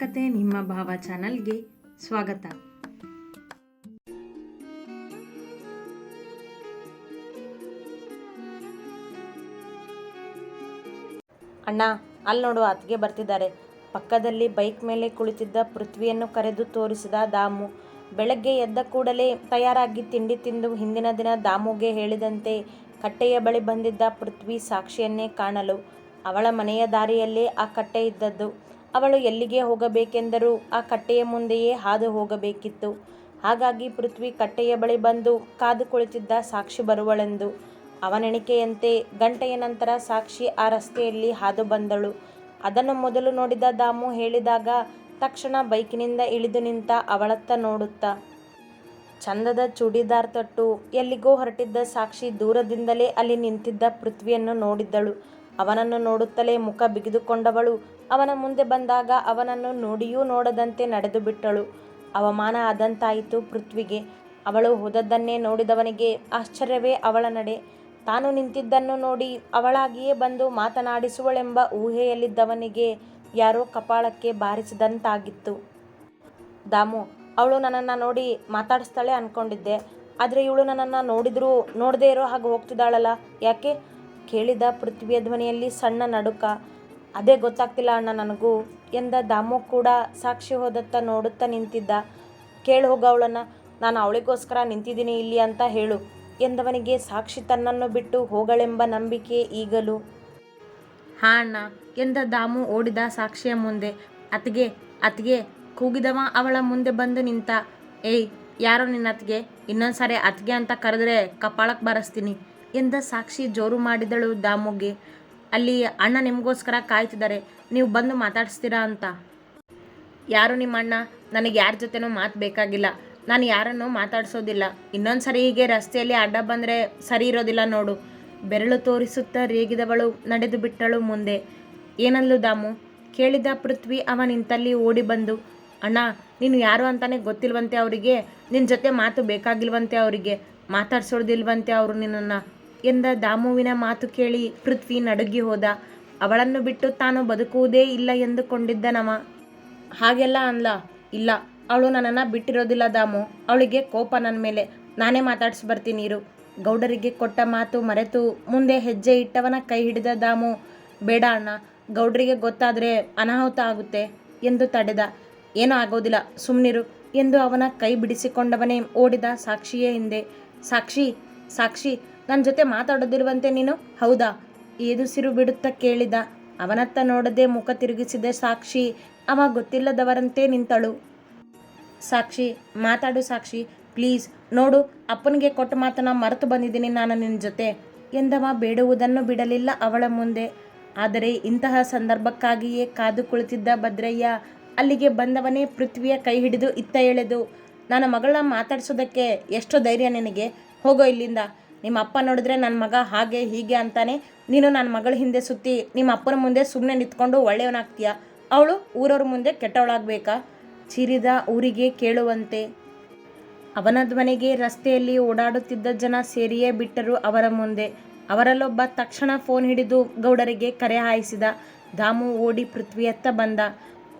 ಕತೆ ನಿಮ್ಮ ಭಾವ ಚಾನಲ್ಗೆ ಸ್ವಾಗತ. ಅಣ್ಣ ಅಲ್ಲಿ ನೋಡು ಅತ್ತಿಗೆ ಬರ್ತಿದ್ದಾರೆ. ಪಕ್ಕದಲ್ಲಿ ಬೈಕ್ ಮೇಲೆ ಕುಳಿತಿದ್ದ ಪೃಥ್ವಿಯನ್ನು ಕರೆದು ತೋರಿಸಿದ ದಾಮು. ಬೆಳಗ್ಗೆ ಎದ್ದ ಕೂಡಲೇ ತಯಾರಾಗಿ ತಿಂಡಿ ತಿಂದು ಹಿಂದಿನ ದಿನ ದಾಮುಗೆ ಹೇಳಿದಂತೆ ಕಟ್ಟೆಯ ಬಳಿ ಬಂದಿದ್ದ ಪೃಥ್ವಿ ಸಾಕ್ಷಿಯನ್ನೇ ಕಾಣಲು ಅವಳ ಮನೆಯ ದಾರಿಯಲ್ಲೇ ಆ ಕಟ್ಟೆ ಇದ್ದದ್ದು. ಅವಳು ಎಲ್ಲಿಗೆ ಹೋಗಬೇಕೆಂದರೂ ಆ ಕಟ್ಟೆಯ ಮುಂದೆಯೇ ಹಾದು ಹೋಗಬೇಕಿತ್ತು. ಹಾಗಾಗಿ ಪೃಥ್ವಿ ಕಟ್ಟೆಯ ಬಳಿ ಬಂದು ಕಾದು ಕುಳಿತಿದ್ದ ಸಾಕ್ಷಿ ಬರುವಳೆಂದು. ಅವನೆಣಿಕೆಯಂತೆ ಗಂಟೆಯ ನಂತರ ಸಾಕ್ಷಿ ಆ ರಸ್ತೆಯಲ್ಲಿ ಹಾದು ಬಂದಳು. ಅದನ್ನು ಮೊದಲು ನೋಡಿದ ದಾಮು ಹೇಳಿದಾಗ ತಕ್ಷಣ ಬೈಕಿನಿಂದ ಇಳಿದು ನಿಂತ ಅವಳತ್ತ ನೋಡುತ್ತಾ. ಚಂದದ ಚೂಡಿದಾರ್ ತೊಟ್ಟು ಎಲ್ಲಿಗೋ ಹೊರಟಿದ್ದ ಸಾಕ್ಷಿ ದೂರದಿಂದಲೇ ಅಲ್ಲಿ ನಿಂತಿದ್ದ ಪೃಥ್ವಿಯನ್ನು ನೋಡಿದ್ದಳು. ಅವನನ್ನು ನೋಡುತ್ತಲೇ ಮುಖ ಬಿಗಿದುಕೊಂಡವಳು. ಅವನ ಮುಂದೆ ಬಂದಾಗ ಅವನನ್ನು ನೋಡಿಯೂ ನೋಡದಂತೆ ನಡೆದು ಬಿಟ್ಟಳು. ಅವಮಾನ ಆದಂತಾಯಿತು ಪೃಥ್ವಿಗೆ. ಅವಳು ಹೋದದ್ದನ್ನೇ ನೋಡಿದವನಿಗೆ ಆಶ್ಚರ್ಯವೇ ಅವಳ ನಡೆ. ತಾನು ನಿಂತಿದ್ದನ್ನು ನೋಡಿ ಅವಳಾಗಿಯೇ ಬಂದು ಮಾತನಾಡಿಸುವಳೆಂಬ ಊಹೆಯಲ್ಲಿದ್ದವನಿಗೆ ಯಾರೋ ಕಪಾಳಕ್ಕೆ ಬಾರಿಸಿದಂತಾಗಿತ್ತು. ದಾಮು, ಅವಳು ನನ್ನನ್ನು ನೋಡಿ ಮಾತಾಡಿಸ್ತಾಳೆ ಅಂದ್ಕೊಂಡಿದ್ದೆ ಆದರೆ ಇವಳು ನನ್ನನ್ನು ನೋಡಿದರೂ ನೋಡದೇ ಇರೋ ಹಾಗೆ ಹೋಗ್ತಿದ್ದಾಳಲ್ಲ. ಯಾಕೆ? ಕೇಳಿದ ಪೃಥ್ವಿಯ ಧ್ವನಿಯಲ್ಲಿ ಸಣ್ಣ ನಡುಕ. ಅದೇ ಗೊತ್ತಾಗ್ತಿಲ್ಲ ಅಣ್ಣ ನನಗೂ. ಎಂದ ದಾಮು ಕೂಡ ಸಾಕ್ಷಿ ಹೋದತ್ತ ನೋಡುತ್ತಾ ನಿಂತಿದ್ದ. ಕೇಳಿ ಹೋಗ ಅವಳನ್ನು. ನಾನು ಅವಳಿಗೋಸ್ಕರ ನಿಂತಿದ್ದೀನಿ ಇಲ್ಲಿ ಅಂತ ಹೇಳು. ಎಂದವನಿಗೆ ಸಾಕ್ಷಿ ತನ್ನನ್ನು ಬಿಟ್ಟು ಹೋಗಳೆಂಬ ನಂಬಿಕೆ ಈಗಲೂ. ಹಾ ಅಣ್ಣ. ಎಂದ ದಾಮು ಓಡಿದ ಸಾಕ್ಷಿಯ ಮುಂದೆ. ಅತ್ಗೆ ಅತ್ಗೆ ಕೂಗಿದವ ಅವಳ ಮುಂದೆ ಬಂದು ನಿಂತ. ಏಯ್, ಯಾರೋ ನಿನ್ನ ಅತ್ತಿಗೆ ಇನ್ನೊಂದ್ಸಾರಿ ಅತ್ಗೆ ಅಂತ ಕರೆದ್ರೆ ಕಪಾಳಕ್ಕೆ ಬರೆಸ್ತೀನಿ. ಎಂದ ಸಾಕ್ಷಿ ಜೋರು ಮಾಡಿದಳು ದಾಮುಗೆ. ಅಲ್ಲಿ ಅಣ್ಣ ನಿಮಗೋಸ್ಕರ ಕಾಯ್ತಿದ್ದಾರೆ. ನೀವು ಬಂದು ಮಾತಾಡಿಸ್ತೀರಾ ಅಂತ. ಯಾರು ನಿಮ್ಮ ಅಣ್ಣ? ನನಗೆ ಯಾರ ಜೊತೆನೂ ಮಾತು ಬೇಕಾಗಿಲ್ಲ. ನಾನು ಯಾರನ್ನು ಮಾತಾಡಿಸೋದಿಲ್ಲ. ಇನ್ನೊಂದು ಸರಿ ಹೀಗೆ ರಸ್ತೆಯಲ್ಲಿ ಅಡ್ಡ ಬಂದರೆ ಸರಿ ಇರೋದಿಲ್ಲ ನೋಡು. ಬೆರಳು ತೋರಿಸುತ್ತಾ ರೇಗಿದವಳು ನಡೆದು ಬಿಟ್ಟಳು ಮುಂದೆ. ಏನಲ್ಲು ದಾಮು? ಕೇಳಿದ ಪೃಥ್ವಿ ಅವ ನಿಂತಲ್ಲಿ ಓಡಿ ಬಂದು, ಅಣ್ಣ, ನೀನು ಯಾರು ಅಂತಾನೆ ಗೊತ್ತಿಲ್ವಂತೆ ಅವರಿಗೆ. ನಿನ್ನ ಜೊತೆ ಮಾತು ಬೇಕಾಗಿಲ್ವಂತೆ ಅವರಿಗೆ. ಮಾತಾಡ್ಸೋದಿಲ್ವಂತೆ ಅವರು ನಿನ್ನನ್ನು. ಎಂದ ದಾಮುವಿನ ಮಾತು ಕೇಳಿ ಪೃಥ್ವಿ ನಡುಗಿ ಹೋದ. ಅವಳನ್ನು ಬಿಟ್ಟು ತಾನು ಬದುಕುವುದೇ ಇಲ್ಲ ಎಂದುಕೊಂಡಿದ್ದನವ. ಹಾಗೆಲ್ಲ ಅನ್ಲ. ಇಲ್ಲ, ಅವಳು ನನ್ನನ್ನು ಬಿಟ್ಟಿರೋದಿಲ್ಲ ದಾಮು. ಅವಳಿಗೆ ಕೋಪ ನನ್ನ ಮೇಲೆ. ನಾನೇ ಮಾತಾಡ್ಸಿ ಬರ್ತೀನಿ ಇರು. ಗೌಡರಿಗೆ ಕೊಟ್ಟ ಮಾತು ಮರೆತು ಮುಂದೆ ಹೆಜ್ಜೆ ಇಟ್ಟವನ ಕೈ ಹಿಡಿದ ದಾಮು, ಬೇಡ ಅಣ್ಣ, ಗೌಡರಿಗೆ ಗೊತ್ತಾದರೆ ಅನಾಹುತ ಆಗುತ್ತೆ ಎಂದು ತಡೆದ. ಏನೂ ಆಗೋದಿಲ್ಲ ಸುಮ್ಮನಿರು ಎಂದು ಅವನ ಕೈ ಬಿಡಿಸಿಕೊಂಡವನೇ ಓಡಿದ ಸಾಕ್ಷಿಯೇ ಹಿಂದೆ. ಸಾಕ್ಷಿ ಸಾಕ್ಷಿ ನನ್ನ ಜೊತೆ ಮಾತಾಡೋದಿರುವಂತೆ ನೀನು? ಹೌದಾ? ಏದುಸಿರು ಬಿಡುತ್ತಾ ಕೇಳಿದ. ಅವನತ್ತ ನೋಡದೆ ಮುಖ ತಿರುಗಿಸಿದ ಸಾಕ್ಷಿ, ಅವ ಗೊತ್ತಿಲ್ಲದವರಂತೆ ನಿಂತಳು. ಸಾಕ್ಷಿ, ಮಾತಾಡು ಸಾಕ್ಷಿ, ಪ್ಲೀಸ್, ನೋಡು, ಅಪ್ಪನಿಗೆ ಕೊಟ್ಟ ಮಾತನ್ನ ಮರೆತು ಬಂದಿದ್ದೀನಿ ನಾನು ನಿನ್ನ ಜೊತೆ ಎಂದವ ಬೇಡುವುದನ್ನು ಬಿಡಲಿಲ್ಲ ಅವಳ ಮುಂದೆ. ಆದರೆ ಇಂತಹ ಸಂದರ್ಭಕ್ಕಾಗಿಯೇ ಕಾದು ಕುಳಿತಿದ್ದ ಭದ್ರಯ್ಯ ಅಲ್ಲಿಗೆ ಬಂದವನೇ ಪೃಥ್ವಿಯ ಕೈ ಹಿಡಿದು ಇತ್ತ ಎಳೆದು ನನ್ನ ಮಗಳನ್ನ ಮಾತಾಡಿಸೋದಕ್ಕೆ ಎಷ್ಟು ಧೈರ್ಯ ನಿನಗೆ, ಹೋಗೋ ಇಲ್ಲಿಂದ. ನಿಮ್ಮ ಅಪ್ಪ ನೋಡಿದ್ರೆ ನನ್ನ ಮಗ ಹಾಗೆ ಹೀಗೆ ಅಂತಾನೆ. ನೀನು ನನ್ನ ಮಗಳ ಹಿಂದೆ ಸುತ್ತಿ, ನಿಮ್ಮ ಅಪ್ಪನ ಮುಂದೆ ಸುಮ್ಮನೆ ನಿಂತ್ಕೊಂಡು ಒಳ್ಳೆಯವನಾಗ್ತೀಯ? ಅವಳು ಊರವ್ರ ಮುಂದೆ ಕೆಟ್ಟವಳಾಗಬೇಕಾ? ಚಿರಿದ ಊರಿಗೆ ಕೇಳುವಂತೆ. ಅವನ ಧ್ವನಿಗೆ ರಸ್ತೆಯಲ್ಲಿ ಓಡಾಡುತ್ತಿದ್ದ ಜನ ಸೇರಿಯೇ ಬಿಟ್ಟರು ಅವರ ಮುಂದೆ. ಅವರಲ್ಲೊಬ್ಬ ತಕ್ಷಣ ಫೋನ್ ಹಿಡಿದು ಗೌಡರಿಗೆ ಕರೆ ಹಾಯಿಸಿದ. ದಾಮು ಓಡಿ ಪೃಥ್ವಿಯತ್ತ ಬಂದ.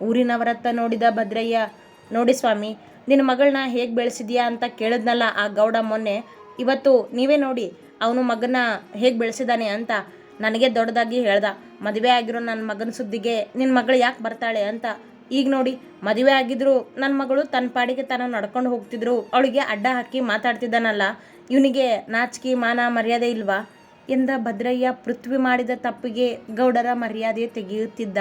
ಊರಿನವರತ್ತ ನೋಡಿದ ಭದ್ರಯ್ಯ, ನೋಡಿ ಸ್ವಾಮಿ, ನಿನ್ನ ಮಗಳನ್ನ ಹೇಗೆ ಬೆಳೆಸಿದೀಯಾ ಅಂತ ಕೇಳಿದ್ನಲ್ಲ ಆ ಗೌಡ ಮೊನ್ನೆ. ಇವತ್ತು ನೀವೇ ನೋಡಿ ಅವನು ಮಗನ ಹೇಗೆ ಬೆಳೆಸಿದ್ದಾನೆ ಅಂತ ನನಗೆ ದೊಡ್ಡದಾಗಿ ಹೇಳ್ದ. ಮದುವೆ ಆಗಿರೋ ನನ್ನ ಮಗನ ಸುದ್ದಿಗೆ ನಿನ್ನ ಮಗಳು ಯಾಕೆ ಬರ್ತಾಳೆ ಅಂತ. ಈಗ ನೋಡಿ, ಮದುವೆ ಆಗಿದ್ರು ನನ್ನ ಮಗಳು ತನ್ನ ಪಾಡಿಗೆ ತಾನು ನಡ್ಕೊಂಡು ಹೋಗ್ತಿದ್ರು. ಅವಳಿಗೆ ಅಡ್ಡ ಹಾಕಿ ಮಾತಾಡ್ತಿದ್ದಾನಲ್ಲ. ಇವನಿಗೆ ನಾಚಿಕೆ, ಮಾನ, ಮರ್ಯಾದೆ ಇಲ್ವಾ? ಎಂದ ಭದ್ರಯ್ಯ ಪೃಥ್ವಿ ಮಾಡಿದ ತಪ್ಪಿಗೆ ಗೌಡರ ಮರ್ಯಾದೆ ತೆಗೆಯುತ್ತಿದ್ದ.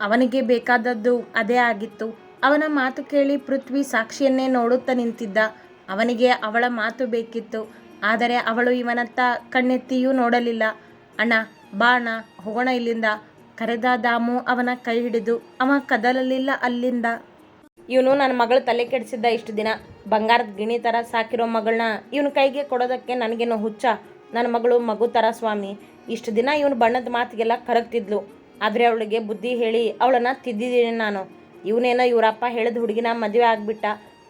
ಅವನಿಗೆ ಬೇಕಾದದ್ದು ಅದೇ ಆಗಿತ್ತು. ಅವನ ಮಾತು ಕೇಳಿ ಪೃಥ್ವಿ ಸಾಕ್ಷಿಯನ್ನೇ ನೋಡುತ್ತಾ ನಿಂತಿದ್ದ. ಅವನಿಗೆ ಅವಳ ಮಾತು ಬೇಕಿತ್ತು. ಆದರೆ ಅವಳು ಇವನತ್ತ ಕಣ್ಣೆತ್ತಿಯೂ ನೋಡಲಿಲ್ಲ. ಅಣ್ಣ, ಬಾ ಅಣ್ಣ, ಹೋಗೋಣ ಇಲ್ಲಿಂದ. ಕರೆದ ದಾಮು ಅವನ ಕೈ ಹಿಡಿದು, ಅವ ಕದಲಲಿಲ್ಲ ಅಲ್ಲಿಂದ. ಇವನು ನನ್ನ ಮಗಳು ತಲೆ ಕೆಡಿಸಿದ್ದ ಇಷ್ಟು ದಿನ. ಬಂಗಾರದ ಗಿಣಿ ಥರ ಸಾಕಿರೋ ಮಗಳನ್ನ ಇವನ ಕೈಗೆ ಕೊಡೋದಕ್ಕೆ ನನಗೇನು ಹುಚ್ಚ. ನನ್ನ ಮಗಳು ಮಗು ಥರ ಸ್ವಾಮಿ. ಇಷ್ಟು ದಿನ ಇವನು ಬಣ್ಣದ ಮಾತಿಗೆಲ್ಲ ಕರಗ್ತಿದ್ಲು. ಆದರೆ ಅವಳಿಗೆ ಬುದ್ಧಿ ಹೇಳಿ ಅವಳನ್ನು ತಿದ್ದಿದ್ದೀನಿ ನಾನು. ಇವನೇನೋ ಇವರಪ್ಪ ಹೇಳಿದ ಹುಡುಗಿನ ಮದುವೆ ಆಗಿಬಿಟ್ಟ.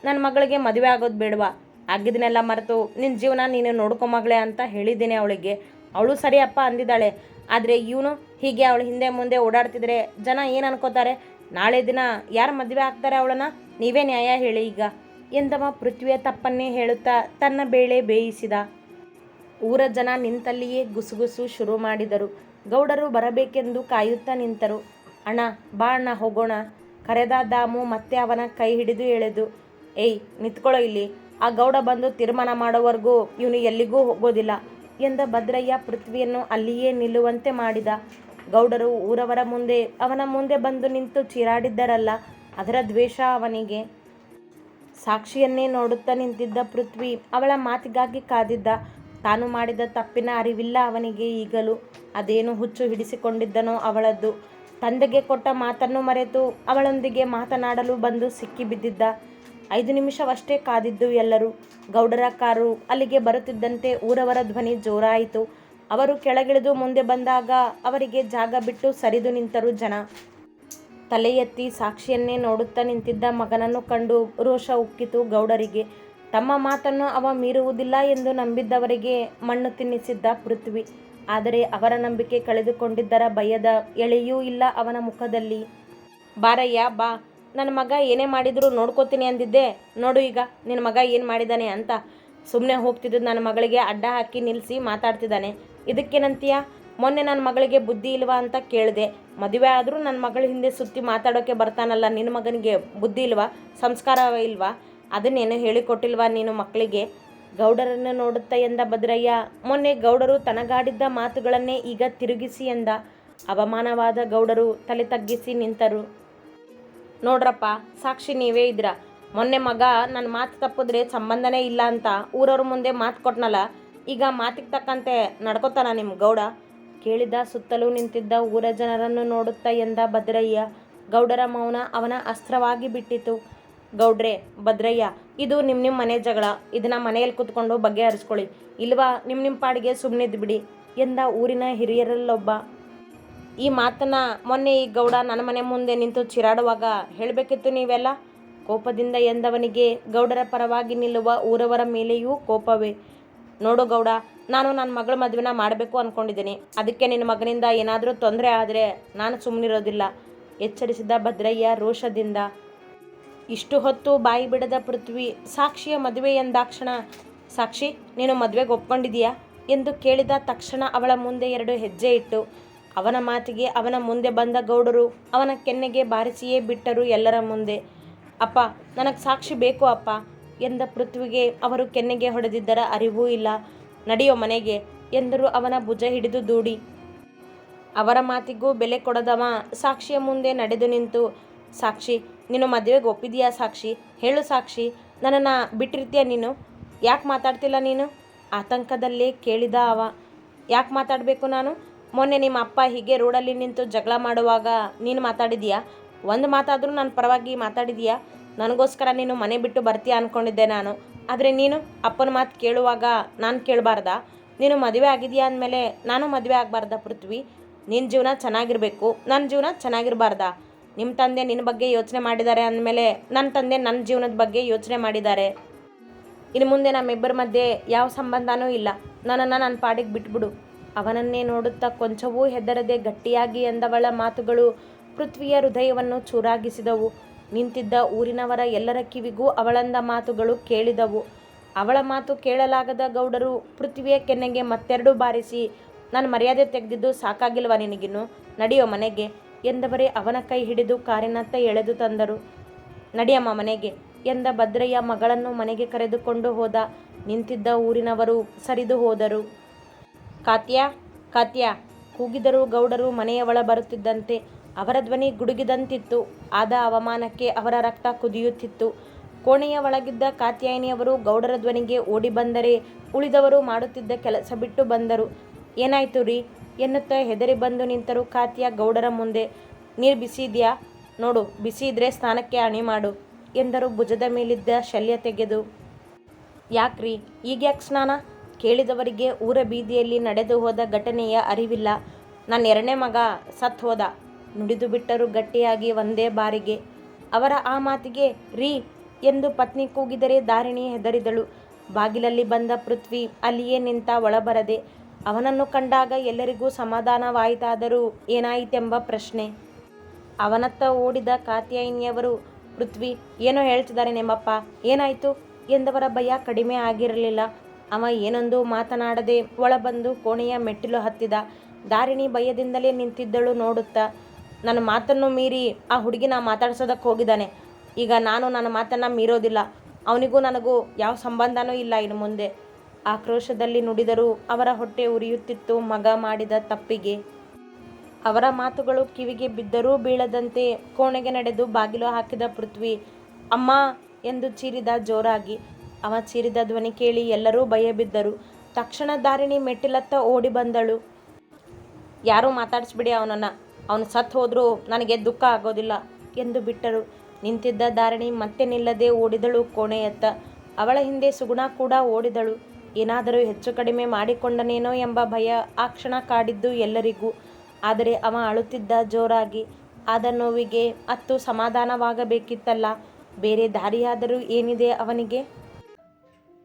ನನ್ನ ಮಗಳಿಗೆ ಮದುವೆ ಆಗೋದು ಬೇಡವಾ? ಆಗಿದ್ದನ್ನೆಲ್ಲ ಮರೆತು ನಿನ್ನ ಜೀವನ ನೀನು ನೋಡ್ಕೊ ಮಗಳೇ ಅಂತ ಹೇಳಿದ್ದೀನಿ ಅವಳಿಗೆ. ಅವಳು ಸರಿಯಪ್ಪ ಅಂದಿದ್ದಾಳೆ. ಆದರೆ ಇವನು ಹೀಗೆ ಅವಳು ಹಿಂದೆ ಮುಂದೆ ಓಡಾಡ್ತಿದ್ರೆ ಜನ ಏನು ಅನ್ಕೋತಾರೆ? ನಾಳೆ ದಿನ ಯಾರು ಮದುವೆ ಆಗ್ತಾರೆ ಅವಳನ್ನ? ನೀವೇ ನ್ಯಾಯ ಹೇಳಿ ಈಗ. ಎಂದವ ಪೃಥ್ವಿಯ ತಪ್ಪನ್ನೇ ಹೇಳುತ್ತಾ ತನ್ನ ಬೇಳೆ ಬೇಯಿಸಿದ. ಊರ ಜನ ನಿಂತಲ್ಲಿಯೇ ಗುಸುಗುಸು ಶುರು ಮಾಡಿದರು. ಗೌಡರು ಬರಬೇಕೆಂದು ಕಾಯುತ್ತಾ ನಿಂತರು. ಅಣ್ಣ, ಬಾ ಅಣ್ಣ, ಹೋಗೋಣ ಕರೆದ ದಾಮು ಮತ್ತೆ ಅವನ ಕೈ ಹಿಡಿದು ಎಳೆದು ಏಯ್, ನಿಂತ್ಕೊಳ್ಳೋ ಇಲ್ಲಿ. ಆ ಗೌಡ ಬಂದು ತೀರ್ಮಾನ ಮಾಡೋವರೆಗೂ ಇವನು ಎಲ್ಲಿಗೂ ಹೋಗೋದಿಲ್ಲ ಎಂದ ಭದ್ರಯ್ಯ ಪೃಥ್ವಿಯನ್ನು ಅಲ್ಲಿಯೇ ನಿಲ್ಲುವಂತೆ ಮಾಡಿದ. ಗೌಡರು ಊರವರ ಮುಂದೆ, ಅವನ ಮುಂದೆ ಬಂದು ನಿಂತು ಚೀರಾಡಿದ್ದರಲ್ಲ, ಅದರ ದ್ವೇಷ ಅವನಿಗೆ. ಸಾಕ್ಷಿಯನ್ನೇ ನೋಡುತ್ತಾ ನಿಂತಿದ್ದ ಪೃಥ್ವಿ ಅವಳ ಮಾತಿಗಾಗಿ ಕಾದಿದ್ದ. ತಾನು ಮಾಡಿದ ತಪ್ಪಿನ ಅರಿವಿಲ್ಲ ಅವನಿಗೆ ಈಗಲೂ. ಅದೇನು ಹುಚ್ಚು ಹಿಡಿಸಿಕೊಂಡಿದ್ದನೋ ಅವಳದ್ದು. ತಂದೆಗೆ ಕೊಟ್ಟ ಮಾತನ್ನು ಮರೆತು ಅವಳೊಂದಿಗೆ ಮಾತನಾಡಲು ಬಂದು ಸಿಕ್ಕಿಬಿದ್ದಿದ್ದ. ಐದು ನಿಮಿಷವಷ್ಟೇ ಕಾದಿದ್ದು ಎಲ್ಲರೂ. ಗೌಡರ ಕಾರು ಅಲ್ಲಿಗೆ ಬರುತ್ತಿದ್ದಂತೆ ಊರವರ ಧ್ವನಿ ಜೋರಾಯಿತು. ಅವರು ಕೆಳಗಿಳಿದು ಮುಂದೆ ಬಂದಾಗ ಅವರಿಗೆ ಜಾಗ ಬಿಟ್ಟು ಸರಿದು ನಿಂತರು ಜನ. ತಲೆ ಎತ್ತಿ ಸಾಕ್ಷಿಯನ್ನೇ ನೋಡುತ್ತಾ ನಿಂತಿದ್ದ ಮಗನನ್ನು ಕಂಡು ರೋಷ ಉಕ್ಕಿತು ಗೌಡರಿಗೆ. ತಮ್ಮ ಮಾತನ್ನು ಅವ ಮೀರುವುದಿಲ್ಲ ಎಂದು ನಂಬಿದ್ದವರಿಗೆ ಮಣ್ಣು ತಿನ್ನಿಸಿದ್ದ ಪೃಥ್ವಿ. ಆದರೆ ಅವರ ನಂಬಿಕೆ ಕಳೆದುಕೊಂಡಿದ್ದರ ಭಯದ ಎಳೆಯೂ ಇಲ್ಲ ಅವನ ಮುಖದಲ್ಲಿ. ಬಾರಯ್ಯ, ಬಾ. ನನ್ನ ಮಗ ಏನೇ ಮಾಡಿದರೂ ನೋಡ್ಕೋತೀನಿ ಅಂದಿದ್ದೆ. ನೋಡು ಈಗ, ನಿನ್ನ ಮಗ ಏನು ಮಾಡಿದ್ದಾನೆ ಅಂತ. ಸುಮ್ಮನೆ ಹೋಗ್ತಿದ್ದು ನನ್ನ ಮಗಳಿಗೆ ಅಡ್ಡ ಹಾಕಿ ನಿಲ್ಲಿಸಿ ಮಾತಾಡ್ತಿದ್ದಾನೆ. ಇದಕ್ಕೇನಂತೀಯ? ಮೊನ್ನೆ ನನ್ನ ಮಗಳಿಗೆ ಬುದ್ಧಿ ಇಲ್ವಾ ಅಂತ ಕೇಳಿದೆ. ಮದುವೆ ಆದರೂ ನನ್ನ ಮಗಳ ಹಿಂದೆ ಸುತ್ತಿ ಮಾತಾಡೋಕ್ಕೆ ಬರ್ತಾನಲ್ಲ, ನಿನ್ನ ಮಗನಿಗೆ ಬುದ್ಧಿ ಇಲ್ವಾ? ಸಂಸ್ಕಾರ ಇಲ್ವಾ? ಅದನ್ನೇನು ಹೇಳಿಕೊಟ್ಟಿಲ್ವಾ ನೀನು ಮಕ್ಕಳಿಗೆ? ಗೌಡರನ್ನು ನೋಡುತ್ತ ಎಂದ ಭದ್ರಯ್ಯ. ಮೊನ್ನೆ ಗೌಡರು ತನಗಾಡಿದ್ದ ಮಾತುಗಳನ್ನೇ ಈಗ ತಿರುಗಿಸಿ ಎಂದ. ಅವಮಾನವಾದ ಗೌಡರು ತಲೆ ತಗ್ಗಿಸಿ ನಿಂತರು. ನೋಡ್ರಪ್ಪ, ಸಾಕ್ಷಿ ನೀವೇ ಇದ್ರ ಮೊನ್ನೆ ಮಗ ನನ್ನ ಮಾತು ತಪ್ಪಿದ್ರೆ ಸಂಬಂಧನೇ ಇಲ್ಲ ಅಂತ ಊರವ್ರ ಮುಂದೆ ಮಾತು ಕೊಟ್ನಲ್ಲ, ಈಗ ಮಾತಿಗೆ ತಕ್ಕಂತೆ ನಡ್ಕೋತಾನ ನಿಮ್ಮ ಗೌಡ? ಕೇಳಿದ ಸುತ್ತಲೂ ನಿಂತಿದ್ದ ಊರ ಜನರನ್ನು ನೋಡುತ್ತಾ ಎಂದ ಭದ್ರಯ್ಯ, ಗೌಡರ ಮೌನ ಅವನ ಅಸ್ತ್ರವಾಗಿ ಬಿಟ್ಟಿತು ಗೌಡ್ರೆ, ಭದ್ರಯ್ಯ, ಇದು ನಿಮ್ಮ ನಿಮ್ಮ ಮನೆ ಜಗಳ, ಇದನ್ನ ಮನೆಯಲ್ಲಿ ಕೂತ್ಕೊಂಡು ಬಗೆಹರಿಸ್ಕೊಳ್ಳಿ. ಇಲ್ವಾ ನಿಮ್ಮ ನಿಮ್ಮ ಪಾಡಿಗೆ ಸುಮ್ಮನಿದ್ದು ಬಿಡಿ ಎಂದ ಊರಿನ ಹಿರಿಯರಲ್ಲೊಬ್ಬ. ಈ ಮಾತನ್ನ ಮೊನ್ನೆ ಈ ಗೌಡ ನನ್ನ ಮನೆ ಮುಂದೆ ನಿಂತು ಚಿರಾಡುವಾಗ ಹೇಳಬೇಕಿತ್ತು ನೀವೆಲ್ಲ? ಕೋಪದಿಂದ ಎಂದವನಿಗೆ ಗೌಡರ ಪರವಾಗಿ ನಿಲ್ಲುವ ಊರವರ ಮೇಲೆಯೂ ಕೋಪವೇ. ನೋಡು ಗೌಡ, ನಾನು ನನ್ನ ಮಗಳ ಮದುವೆನ ಮಾಡಬೇಕು ಅಂದ್ಕೊಂಡಿದ್ದೀನಿ ಅದಕ್ಕೆ ನಿನ್ನ ಮಗನಿಂದ ಏನಾದರೂ ತೊಂದರೆ ಆದರೆ ನಾನು ಸುಮ್ಮನಿರೋದಿಲ್ಲ ಎಚ್ಚರಿಸಿದ ಭದ್ರಯ್ಯ ರೋಷದಿಂದ. ಇಷ್ಟು ಹೊತ್ತು ಬಾಯಿ ಬಿಡದ ಪೃಥ್ವಿ, ಸಾಕ್ಷಿಯ ಮದುವೆ ಎಂದಾಕ್ಷಣ, ಸಾಕ್ಷಿ, ನೀನು ಮದುವೆಗೆ ಒಪ್ಕೊಂಡಿದೀಯಾ ಎಂದು ಕೇಳಿದ ತಕ್ಷಣ ಅವಳ ಮುಂದೆ ಎರಡು ಹೆಜ್ಜೆ ಇಟ್ಟು ಅವನ ಮಾತಿಗೆ ಅವನ ಮುಂದೆ ಬಂದ ಗೌಡರು ಅವನ ಕೆನ್ನೆಗೆ ಬಾರಿಸಿಯೇ ಬಿಟ್ಟರು ಎಲ್ಲರ ಮುಂದೆ. ಅಪ್ಪ, ನನಗೆ ಸಾಕ್ಷಿ ಬೇಕು ಅಪ್ಪ ಎಂದ ಪೃಥ್ವಿಗೆ ಅವರು ಕೆನ್ನೆಗೆ ಹೊಡೆದಿದ್ದರ ಅರಿವೂ ಇಲ್ಲ. ನಡೆಯೋ ಮನೆಗೆ ಎಂದರು ಅವನ ಭುಜ ಹಿಡಿದು ದೂಡಿ. ಅವರ ಮಾತಿಗೂ ಬೆಲೆ ಕೊಡದವ ಸಾಕ್ಷಿಯ ಮುಂದೆ ನಡೆದು ನಿಂತು. ಸಾಕ್ಷಿ, ನೀನು ಮದುವೆಗೆ ಒಪ್ಪಿದೀಯಾ ಸಾಕ್ಷಿ? ಹೇಳು ಸಾಕ್ಷಿ, ನನ್ನನ್ನು ಬಿಟ್ಟಿರ್ತೀಯ ನೀನು? ಯಾಕೆ ಮಾತಾಡ್ತಿಲ್ಲ ನೀನು? ಆತಂಕದಲ್ಲೇ ಕೇಳಿದ ಅವ. ಯಾಕೆ ಮಾತಾಡಬೇಕು ನಾನು? ಮೊನ್ನೆ ನಿಮ್ಮ ಅಪ್ಪ ಹೀಗೆ ರೋಡಲ್ಲಿ ನಿಂತು ಜಗಳ ಮಾಡುವಾಗ ನೀನು ಮಾತಾಡಿದೀಯಾ? ಒಂದು ಮಾತಾದರೂ ನಾನು ಪರವಾಗಿ ಮಾತಾಡಿದೀಯಾ? ನನಗೋಸ್ಕರ ನೀನು ಮನೆ ಬಿಟ್ಟು ಬರ್ತೀಯ ಅಂದ್ಕೊಂಡಿದ್ದೆ ನಾನು. ಆದರೆ ನೀನು ಅಪ್ಪನ ಮಾತು ಕೇಳುವಾಗ ನಾನು ಕೇಳಬಾರ್ದಾ? ನೀನು ಮದುವೆ ಆಗಿದೆಯಾ ಅಂದಮೇಲೆ ನಾನು ಮದುವೆ ಆಗಬಾರ್ದ ಪೃಥ್ವಿ? ನಿನ್ನ ಜೀವನ ಚೆನ್ನಾಗಿರಬೇಕು. ನನ್ನ ಜೀವನ ಚೆನ್ನಾಗಿರಬಾರ್ದ? ನಿಮ್ಮ ತಂದೆ ನಿನ್ನ ಬಗ್ಗೆ ಯೋಚನೆ ಮಾಡಿದ್ದಾರೆ ಅಂದಮೇಲೆ ನನ್ನ ತಂದೆ ನನ್ನ ಜೀವನದ ಬಗ್ಗೆ ಯೋಚನೆ ಮಾಡಿದ್ದಾರೆ. ಇನ್ನು ಮುಂದೆ ನಮ್ಮಿಬ್ಬರ ಮಧ್ಯೆ ಯಾವ ಸಂಬಂಧನೂ ಇಲ್ಲ. ನನ್ನನ್ನು ನನ್ನ ಪಾಡಿಗೆ ಬಿಟ್ಬಿಡು. ಅವನನ್ನೇ ನೋಡುತ್ತಾ ಕೊಂಚವೂ ಹೆದರದೆ ಗಟ್ಟಿಯಾಗಿ ಎಂದವಳ ಮಾತುಗಳು ಪೃಥ್ವಿಯ ಹೃದಯವನ್ನು ಚೂರಾಗಿಸಿದವು. ನಿಂತಿದ್ದ ಊರಿನವರ ಎಲ್ಲರ ಕಿವಿಗೂ ಅವಳಂದ ಮಾತುಗಳು ಕೇಳಿದವು. ಅವಳ ಮಾತು ಕೇಳಲಾಗದ ಗೌಡರು ಪೃಥ್ವಿಯ ಕೆನ್ನೆಗೆ ಮತ್ತೆರಡು ಬಾರಿಸಿ, ನಾನು ಮರ್ಯಾದೆ ತೆಗೆದಿದ್ದು ಸಾಕಾಗಿಲ್ವಾ ನಿನಗಿನ್ನು? ನಡೆಯೋ ಮನೆಗೆ? ಎಂದವರೇ ಅವನ ಕೈ ಹಿಡಿದು ಕಾರಿನತ್ತ ಎಳೆದು ತಂದರು. ನಡೆಯಮ್ಮ ಮನೆಗೆ ಎಂದ ಭದ್ರಯ್ಯ ಮಗಳನ್ನು ಮನೆಗೆ ಕರೆದುಕೊಂಡು ಹೋದ ನಿಂತಿದ್ದ ಊರಿನವರು ಸರಿದು ಹೋದರು. ಕಾತ್ಯಾ ಕಾತ್ಯಾ, ಕೂಗಿದರು ಗೌಡರು ಮನೆಯ ಒಳ ಬರುತ್ತಿದ್ದಂತೆ. ಅವರ ಧ್ವನಿ ಗುಡುಗಿದಂತಿತ್ತು. ಆದ ಅವಮಾನಕ್ಕೆ ಅವರ ರಕ್ತ ಕುದಿಯುತ್ತಿತ್ತು. ಕೋಣೆಯ ಒಳಗಿದ್ದ ಕಾತ್ಯಾಯಿನಿಯವರು ಗೌಡರ ಧ್ವನಿಗೆ ಓಡಿ ಬಂದರೆ ಉಳಿದವರು ಮಾಡುತ್ತಿದ್ದ ಕೆಲಸ ಬಿಟ್ಟು ಬಂದರು. ಏನಾಯ್ತು ರೀ? ಎನ್ನುತ್ತಾ ಹೆದರಿ ಬಂದು ನಿಂತರು ಕಾತ್ಯ ಗೌಡರ ಮುಂದೆ. ನೀರು ಬಿಸಿ ಇದೆಯಾ ನೋಡು, ಬಿಸಿ ಇದ್ರೆ ಸ್ನಾನಕ್ಕೆ ಅಣಿ ಮಾಡು ಎಂದರು ಭುಜದ ಮೇಲಿದ್ದ ಶಲ್ಯ ತೆಗೆದು. ಯಾಕ್ರಿ? ಈಗ್ಯಾಕೆ ಸ್ನಾನ? ಕೇಳಿದವರಿಗೆ ಊರ ಬೀದಿಯಲ್ಲಿ ನಡೆದು ಹೋದ ಘಟನೆಯ ಅರಿವಿಲ್ಲ. ನನ್ನ ಎರಡನೇ ಮಗ ಸತ್ ಹೋದ. ನುಡಿದು ಬಿಟ್ಟರು ಗಟ್ಟಿಯಾಗಿ ಒಂದೇ ಬಾರಿಗೆ. ಅವರ ಆ ಮಾತಿಗೆ ರೀ ಎಂದು ಪತ್ನಿ ಕೂಗಿದರೆ ದಾರಿಣಿ ಹೆದರಿದಳು. ಬಾಗಿಲಲ್ಲಿ ಬಂದ ಪೃಥ್ವಿ ಅಲ್ಲಿಯೇ ನಿಂತ ಒಳಬರದೆ. ಅವನನ್ನು ಕಂಡಾಗ ಎಲ್ಲರಿಗೂ ಸಮಾಧಾನವಾಯಿತಾದರೂ ಏನಾಯಿತೆಂಬ ಪ್ರಶ್ನೆ. ಅವನತ್ತ ಓಡಿದ ಕಾತ್ಯಾಯಿನಿಯವರು, ಪೃಥ್ವಿ, ಏನೋ ಹೇಳ್ತಿದ್ದಾರೆ ನಿಮ್ಮಪ್ಪ. ಏನಾಯಿತು? ಎಂದವರ ಭಯ ಕಡಿಮೆ ಆಗಿರಲಿಲ್ಲ. ಅವ ಏನೊಂದು ಮಾತನಾಡದೆ ಒಳಬಂದು ಕೋಣೆಯ ಮೆಟ್ಟಿಲು ಹತ್ತಿದ. ದಾರಿಣಿ ಭಯದಿಂದಲೇ ನಿಂತಿದ್ದಳು ನೋಡುತ್ತಾ. ನನ್ನ ಮಾತನ್ನು ಮೀರಿ ಆ ಹುಡುಗಿನ ಮಾತಾಡ್ಸೋದಕ್ಕೆ ಹೋಗಿದ್ದಾನೆ. ಈಗ ನಾನು ನನ್ನ ಮಾತನ್ನು ಮೀರೋದಿಲ್ಲ. ಅವನಿಗೂ ನನಗೂ ಯಾವ ಸಂಬಂಧನೂ ಇಲ್ಲ ಇನ್ನು ಮುಂದೆ. ಆಕ್ರೋಶದಲ್ಲಿ ನುಡಿದರೂ ಅವರ ಹೊಟ್ಟೆ ಉರಿಯುತ್ತಿತ್ತು ಮಗ ಮಾಡಿದ ತಪ್ಪಿಗೆ. ಅವರ ಮಾತುಗಳು ಕಿವಿಗೆ ಬಿದ್ದರೂ ಬೀಳದಂತೆ ಕೋಣೆಗೆ ನಡೆದು ಬಾಗಿಲು ಹಾಕಿದ ಪೃಥ್ವಿ, ಅಮ್ಮ ಎಂದು ಚೀರಿದ ಜೋರಾಗಿ. ಅವ ಚೀರಿದ ಧ್ವನಿ ಕೇಳಿ ಎಲ್ಲರೂ ಭಯ ಬಿದ್ದರು. ತಕ್ಷಣ ದಾರಿಣಿ ಮೆಟ್ಟಿಲತ್ತ ಓಡಿ ಬಂದಳು. ಯಾರೂ ಮಾತಾಡಿಸ್ಬಿಡಿ ಅವನನ್ನು. ಅವನು ಸತ್ತು ಹೋದರೂ ನನಗೆ ದುಃಖ ಆಗೋದಿಲ್ಲ ಎಂದು ಬಿಟ್ಟರು. ನಿಂತಿದ್ದ ದಾರಿಣಿ ಮತ್ತೆ ನಿಲ್ಲದೆ ಓಡಿದಳು ಕೋಣೆಯತ್ತ. ಅವಳ ಹಿಂದೆ ಸುಗುಣ ಕೂಡ ಓಡಿದಳು. ಏನಾದರೂ ಹೆಚ್ಚು ಕಡಿಮೆ ಮಾಡಿಕೊಂಡನೇನೋ ಎಂಬ ಭಯ ಆ ಕ್ಷಣ ಕಾಡಿದ್ದು ಎಲ್ಲರಿಗೂ. ಆದರೆ ಅವ ಅಳುತ್ತಿದ್ದ ಜೋರಾಗಿ. ಆದ ನೋವಿಗೆ ಅತ್ತು ಸಮಾಧಾನವಾಗಬೇಕಿತ್ತಲ್ಲ. ಬೇರೆ ದಾರಿಯಾದರೂ ಏನಿದೆ ಅವನಿಗೆ?